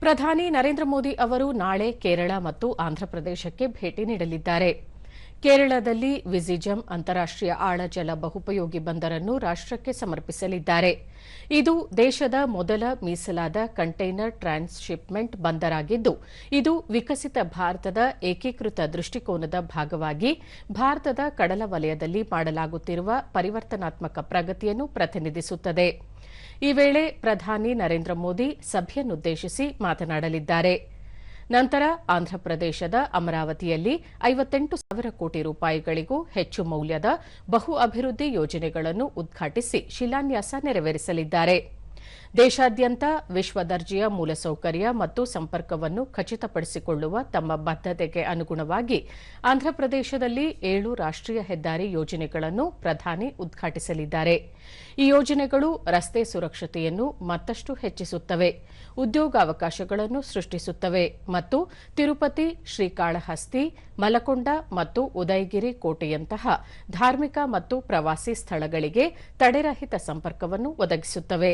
ಪ್ರಧಾನಿ ನರೇಂದ್ರ ಮೋದಿ ಅವರು ನಾಳೆ ಕೇರಳ ಮತ್ತು ಆಂಧ್ರಪ್ರದೇಶಕ್ಕೆ ಭೇಟಿ ನೀಡಲಿದ್ದಾರೆ. ಕೇರಳದಲ್ಲಿ ವಿಜಿಜಮ್ ಅಂತಾರಾಷ್ಟೀಯ ಆಳಜಲ ಬಹುಪಯೋಗಿ ಬಂದರನ್ನು ರಾಷ್ಟಕ್ಕೆ ಸಮರ್ಪಿಸಲಿದ್ದಾರೆ. ಇದು ದೇಶದ ಮೊದಲ ಮೀಸಲಾದ ಕಂಟೈನರ್ ಟ್ರಾನ್ಸ್ಶಿಪ್ಮೆಂಟ್ ಬಂದರಾಗಿದ್ದು, ಇದು ವಿಕಸಿತ ಭಾರತದ ಏಕೀಕೃತ ದೃಷ್ಟಿಕೋನದ ಭಾಗವಾಗಿ ಭಾರತದ ಕಡಲ ವಲಯದಲ್ಲಿ ಮಾಡಲಾಗುತ್ತಿರುವ ಪರಿವರ್ತನಾತ್ಮಕ ಪ್ರಗತಿಯನ್ನು ಪ್ರತಿನಿಧಿಸುತ್ತದೆ. ಈ ವೇಳೆ ಪ್ರಧಾನಿ ನರೇಂದ್ರ ಮೋದಿ ಸಭೆಯನ್ನುದ್ದೇಶಿಸಿ ಮಾತನಾಡಲಿದ್ದಾರೆ. ನಂತರ ಆಂಧ್ರಪ್ರದೇಶದ ಅಮರಾವತಿಯಲ್ಲಿ ಐವತ್ತೆಂಟು ಸಾವಿರ ಕೋಟಿ ರೂಪಾಯಿಗಳಿಗೂ ಹೆಚ್ಚು ಮೌಲ್ಯದ ಬಹು ಅಭಿವೃದ್ಧಿ ಯೋಜನೆಗಳನ್ನು ಉದ್ಘಾಟಿಸಿ ಶಿಲಾನ್ಯಾಸ ನೆರವೇರಿಸಲಿದ್ದಾರೆ. ದೇಶಾದ್ಯಂತ ವಿಶ್ವದರ್ಜೆಯ ಮೂಲಸೌಕರ್ಯ ಮತ್ತು ಸಂಪರ್ಕವನ್ನು ಖಚಿತಪಡಿಸಿಕೊಳ್ಳುವ ತಮ್ಮ ಬದ್ದತೆಗೆ ಅನುಗುಣವಾಗಿ ಆಂಧ್ರಪ್ರದೇಶದಲ್ಲಿ ಏಳು ರಾಷ್ಟೀಯ ಹೆದ್ದಾರಿ ಯೋಜನೆಗಳನ್ನು ಪ್ರಧಾನಿ ಉದ್ಘಾಟಿಸಲಿದ್ದಾರೆ. ಈ ಯೋಜನೆಗಳು ರಸ್ತೆ ಸುರಕ್ಷತೆಯನ್ನು ಮತ್ತಷ್ಟು ಹೆಚ್ಚಿಸುತ್ತವೆ, ಉದ್ಯೋಗಾವಕಾಶಗಳನ್ನು ಸೃಷ್ಟಿಸುತ್ತವೆ ಮತ್ತು ತಿರುಪತಿ, ಶ್ರೀಕಾಳಹಸ್ತಿ, ಮಲಕೊಂಡ ಮತ್ತು ಉದಯಗಿರಿ ಕೋಟೆಯಂತಹ ಧಾರ್ಮಿಕ ಮತ್ತು ಪ್ರವಾಸಿ ಸ್ಥಳಗಳಿಗೆ ತಡೆರಹಿತ ಸಂಪರ್ಕವನ್ನು ಒದಗಿಸುತ್ತವೆ.